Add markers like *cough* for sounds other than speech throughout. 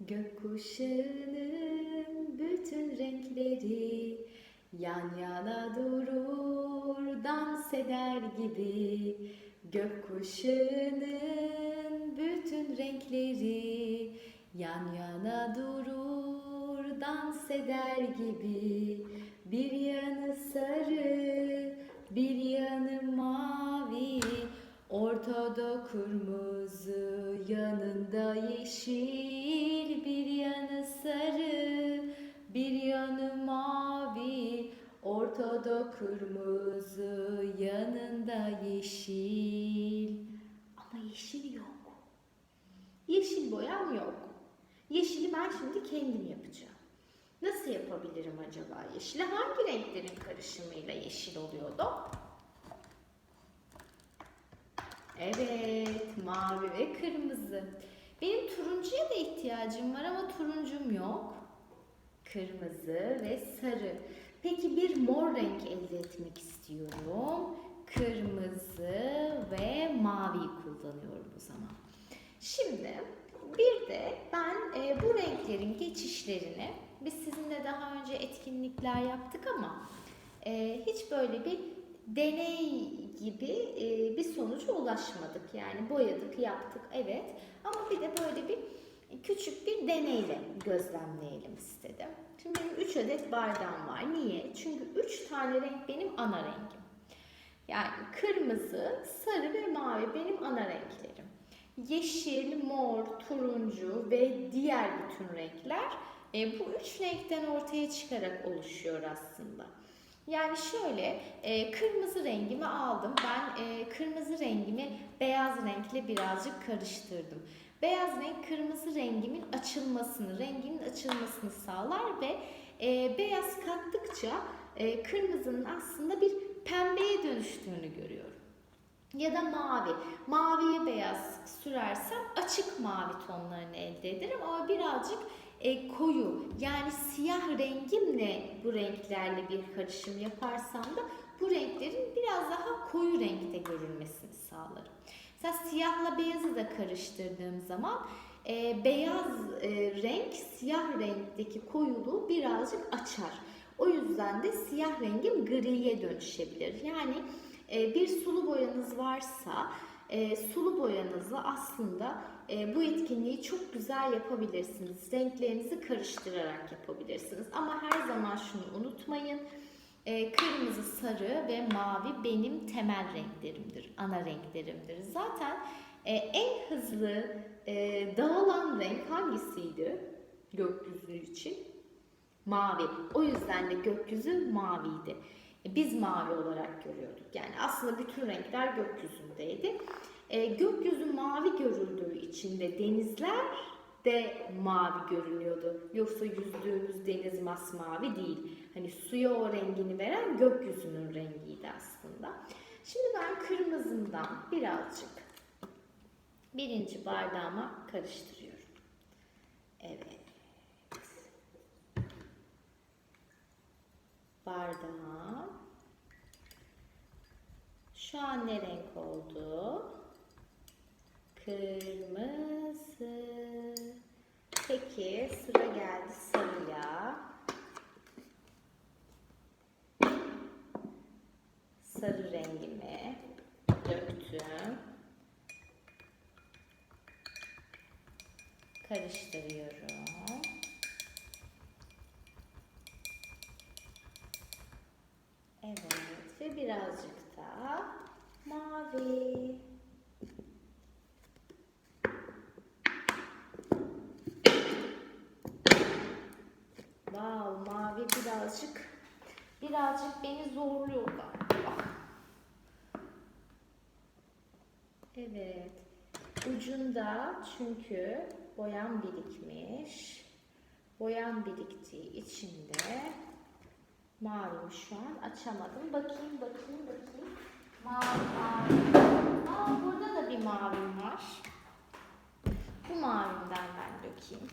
Gökkuşağının bütün renkleri yan yana durur dans eder gibi. Gökkuşağının bütün renkleri yan yana durur dans eder gibi. Bir yanı sarı, bir yanı mavi, ortada kırmızı, yanında yeşil, sarı, bir yanı mavi, ortada kırmızı, yanında yeşil. Ama yeşil yok. Yeşil boyam yok. Yeşili ben şimdi kendim yapacağım. Nasıl yapabilirim acaba yeşili? Hangi renklerin karışımıyla yeşil oluyordu? Evet, mavi ve kırmızı. Turuncuya da ihtiyacım var ama turuncum yok. Kırmızı ve sarı. Peki bir mor renk elde etmek istiyorum. Kırmızı ve mavi kullanıyorum o zaman. Şimdi bir de ben e, bu renklerin geçişlerini biz sizinle daha önce etkinlikler yaptık ama e, hiç böyle bir deney gibi e, bir sonuca ulaşmadık. Yani boyadık, yaptık evet ama bir de böyle bir küçük bir deneyle gözlemleyelim istedim. Şimdi benim 3 adet bardağım var. Niye? Çünkü 3 tane renk benim ana rengim. Yani kırmızı, sarı ve mavi benim ana renklerim. Yeşil, mor, turuncu ve diğer bütün renkler e, bu üç renkten ortaya çıkarak oluşuyor aslında. Yani şöyle e, kırmızı rengimi aldım. Ben e, kırmızı rengimi beyaz renkle birazcık karıştırdım. Beyaz renk kırmızı rengimin açılmasını, renginin açılmasını sağlar ve e, beyaz kattıkça e, kırmızının aslında bir pembeye dönüştüğünü görüyorum. Ya da mavi. Maviye beyaz sürersem açık mavi tonlarını elde ederim ama birazcık e, koyu yani siyah rengimle bu renklerle bir karışım yaparsam da bu renklerin biraz daha koyu renkte görünmesini sağlarım. Mesela siyahla beyazı da karıştırdığım zaman e, beyaz e, renk siyah renkteki koyuluğu birazcık açar. O yüzden de siyah rengim griye dönüşebilir. Yani e, bir sulu boyanız varsa e, sulu boyanızı aslında e, bu etkinliği çok güzel yapabilirsiniz. Renklerinizi karıştırarak yapabilirsiniz. Ama her zaman şunu unutmayın. E, kırmızı, sarı ve mavi benim temel renklerimdir, ana renklerimdir. Zaten e, en hızlı e, dağılan renk hangisiydi gökyüzü için? Mavi. O yüzden de gökyüzü maviydi. E, Biz mavi olarak görüyorduk. Yani aslında bütün renkler gökyüzündeydi. E, gökyüzü mavi görüldüğü için de denizler de mavi görünüyordu. Yoksa yüzdüğümüz deniz masmavi değil. Hani suya o rengini veren gökyüzünün rengiydi aslında. Şimdi ben kırmızımdan birazcık birinci bardağıma karıştırıyorum. Evet. Bardağım. Şu an ne renk oldu? Kırmızı. Peki sıra geldi sarıya. Sarı rengimi döktüm. Karıştırıyorum. Evet ve birazcık da mavi. Wow, mavi birazcık birazcık beni zorluyor galiba. Evet. Ucunda çünkü boyam birikmiş. Boyam biriktiği için de şu an açamadım. Bakayım, bakayım, bakayım. Mavi. Aa, burada da bir mavim var. Bu mavimden ben dökeyim.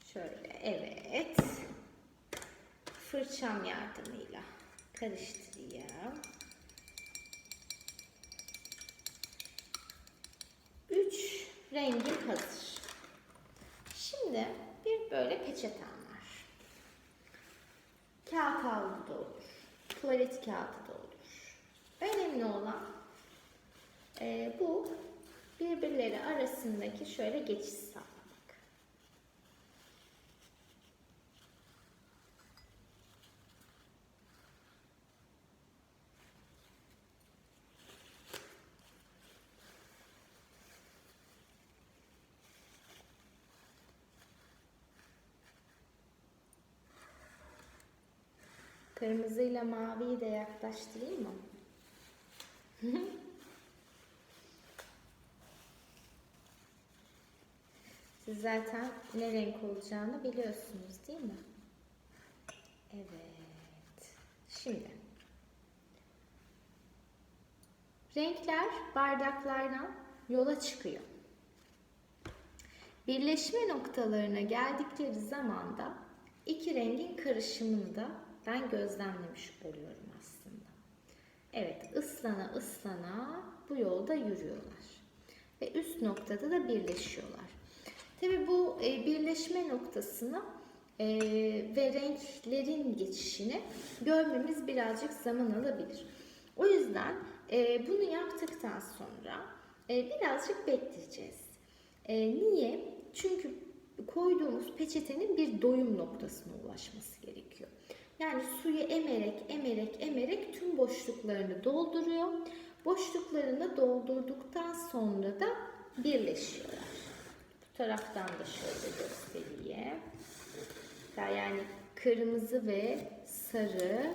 Şöyle, evet. Fırçam yardımıyla karıştırayım. Üç rengim hazır. peçetem var. Kağıt havlu da olur. Tuvalet kağıdı da olur. Önemli olan e, bu birbirleri arasındaki şöyle geçiş sağlamak. Kırmızıyla maviyi de yaklaştırayım mı? *laughs* Siz zaten ne renk olacağını biliyorsunuz değil mi? Evet. Şimdi. Renkler bardaklardan yola çıkıyor. Birleşme noktalarına geldikleri zaman da iki rengin karışımını da ben gözlemlemiş oluyorum aslında. Evet, ıslana ıslana bu yolda yürüyorlar. Ve üst noktada da birleşiyorlar. Tabi bu e, birleşme noktasını e, ve renklerin geçişini görmemiz birazcık zaman alabilir. O yüzden e, bunu yaptıktan sonra birazcık bekleyeceğiz. Niye? Çünkü koyduğumuz peçetenin bir doyum noktasına ulaşması gerekiyor. Yani suyu emerek, emerek, emerek tüm boşluklarını dolduruyor. Boşluklarını doldurduktan sonra da birleşiyorlar. Bu taraftan da şöyle göstereyim. Yani kırmızı ve sarı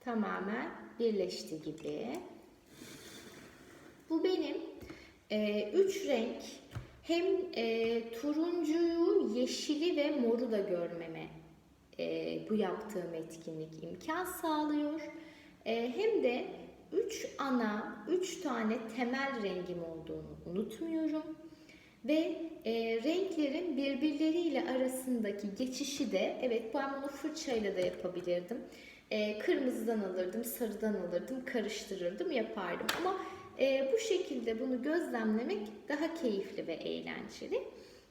tamamen birleşti gibi. Bu benim e, üç renk hem e, turuncuyu, yeşili ve moru da görmeme e, bu yaptığım etkinlik imkan sağlıyor. E, hem de üç ana, üç tane temel rengim olduğunu unutmuyorum. Ve e, renklerin birbirleriyle arasındaki geçişi de, evet ben bunu fırçayla da yapabilirdim. E, kırmızıdan alırdım, sarıdan alırdım, karıştırırdım, yapardım. Ama e, bu şekilde bunu gözlemlemek daha keyifli ve eğlenceli.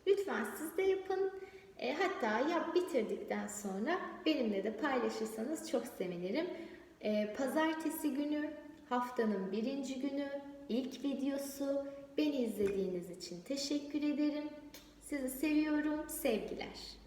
Lütfen siz de yapın. E, hatta yap bitirdikten sonra benimle de paylaşırsanız çok sevinirim. E, pazartesi günü, haftanın birinci günü, ilk videosu. Beni izlediğiniz için teşekkür ederim. Sizi seviyorum. Sevgiler.